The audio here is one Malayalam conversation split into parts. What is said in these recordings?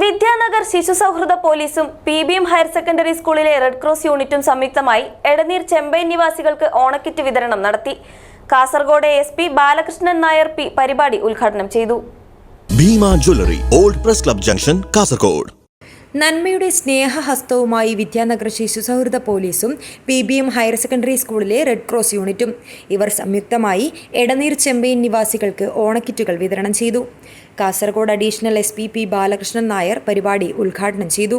വിദ്യാനഗർ ശിശു സൗഹൃദ പോലീസും P B M higher secondary സ്കൂളിലെ റെഡ് ക്രോസ് യൂണിറ്റും സംയുക്തമായി എടനീർ ചെമ്പൈ നിവാസികൾക്ക് ഓണക്കിറ്റ് വിതരണം നടത്തി. Kasaragod S P Balakrishnan Nair P പരിപാടി ഉദ്ഘാടനം ചെയ്തു. Bhima jewellery old press club junction Kasaragod. നന്മയുടെ സ്നേഹഹസ്തവുമായി വിദ്യാനഗർ ശിശു സൗഹൃദ പോലീസും P B M higher secondary സ്കൂളിലെ റെഡ് ക്രോസ് യൂണിറ്റും ഇവർ സംയുക്തമായി എടനീർ ചെമ്പൈൻ നിവാസികൾക്ക് ഓണക്കിറ്റുകൾ വിതരണം ചെയ്തു. Kasaragod additional S P Balakrishnan Nair പരിപാടി ഉദ്ഘാടനം ചെയ്തു.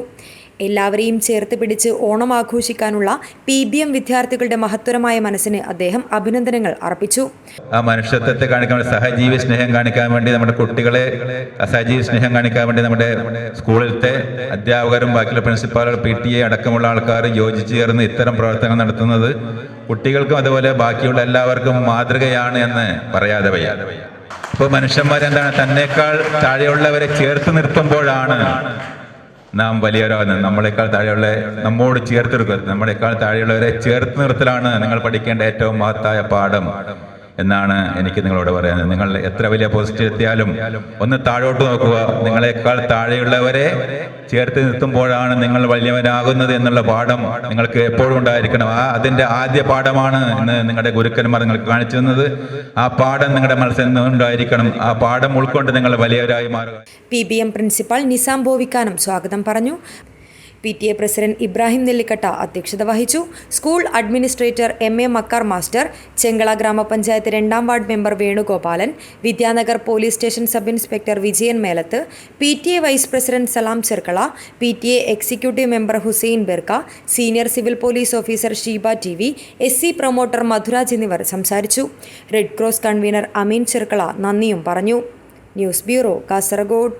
എല്ലാവരെയും ചേർത്ത് പിടിച്ച് ഓണം ആഘോഷിക്കാനുള്ള പി ബി എം വിദ്യാർത്ഥികളുടെ മഹത്തരമായ മനസ്സിന് അദ്ദേഹം അഭിനന്ദനങ്ങൾ അർപ്പിച്ചു. ആ മനുഷ്യത്വത്തെ കാണിക്കാൻ സഹജീവ സ്നേഹം കാണിക്കാൻ വേണ്ടി നമ്മുടെ കുട്ടികളെ സഹജീവി സ്നേഹം കാണിക്കാൻ വേണ്ടി നമ്മുടെ സ്കൂളിലത്തെ അധ്യാപകരും ബാക്കിയുള്ള പ്രിൻസിപ്പാളുകൾ പി ടി എ അടക്കമുള്ള ആൾക്കാർ യോജിച്ച് ചേർന്ന് ഇത്തരം പ്രവർത്തനങ്ങൾ നടത്തുന്നത് കുട്ടികൾക്കും അതുപോലെ ബാക്കിയുള്ള എല്ലാവർക്കും മാതൃകയാണ് എന്ന് പറയാതെ വയ്യ. ഇപ്പോൾ മനുഷ്യന്മാരെന്താണ്? തന്നെക്കാൾ താഴെയുള്ളവരെ ചേർത്ത് നിർത്തുമ്പോഴാണ് നാം വലിയവരാകുന്നത് നമ്മളെക്കാൾ താഴെയുള്ള നമ്മോട് ചേർത്ത് നിർത്തുക നമ്മളെക്കാൾ താഴെയുള്ളവരെ ചേർത്ത് നിർത്തലാണ് നിങ്ങൾ പഠിക്കേണ്ട ഏറ്റവും മഹത്തായ പാഠം. എന്നാണ് എനിക്ക് നിങ്ങളോട് പറയുന്നത് നിങ്ങൾ എത്ര വലിയ പോസ്റ്റ് എത്തിയാലും ഒന്ന് താഴോട്ട് നോക്കുക. നിങ്ങളെക്കാൾ താഴെയുള്ളവരെ ചേർത്ത് നിർത്തുമ്പോഴാണ് നിങ്ങൾ വലിയവനാകുന്നത് എന്നുള്ള പാഠം നിങ്ങൾക്ക് എപ്പോഴും ഉണ്ടായിരിക്കണം. ആ അതിന്റെ ആദ്യ പാഠമാണ് ഇന്ന് നിങ്ങളുടെ ഗുരുക്കന്മാർ നിങ്ങൾക്ക് കാണിച്ചു തന്നത്. ആ പാഠം നിങ്ങളുടെ മനസ്സിൽ നിന്നുണ്ടായിരിക്കണം ആ പാഠം ഉൾക്കൊണ്ട് നിങ്ങൾ വലിയവരായി മാറുക. P B M principal Nizam Bovikkanam സ്വാഗതം പറഞ്ഞു. P T A president Ibrahim Nellikatta അധ്യക്ഷത വഹിച്ചു. School administrator M A Makkar master Chengala ഗ്രാമപഞ്ചായത്ത് രണ്ടാം ward member Venugopalan Vidyanagar police station sub inspector Vijayan Melath P T A vice president Salam Cherkala P T A executive member Hussain Berka senior civil police officer Sheeba T V S C promoter Madhuraj എന്നിവർ സംസാരിച്ചു. Red cross convener Ameen Cherkala നന്ദിയും പറഞ്ഞു. News bureau Kasaragod.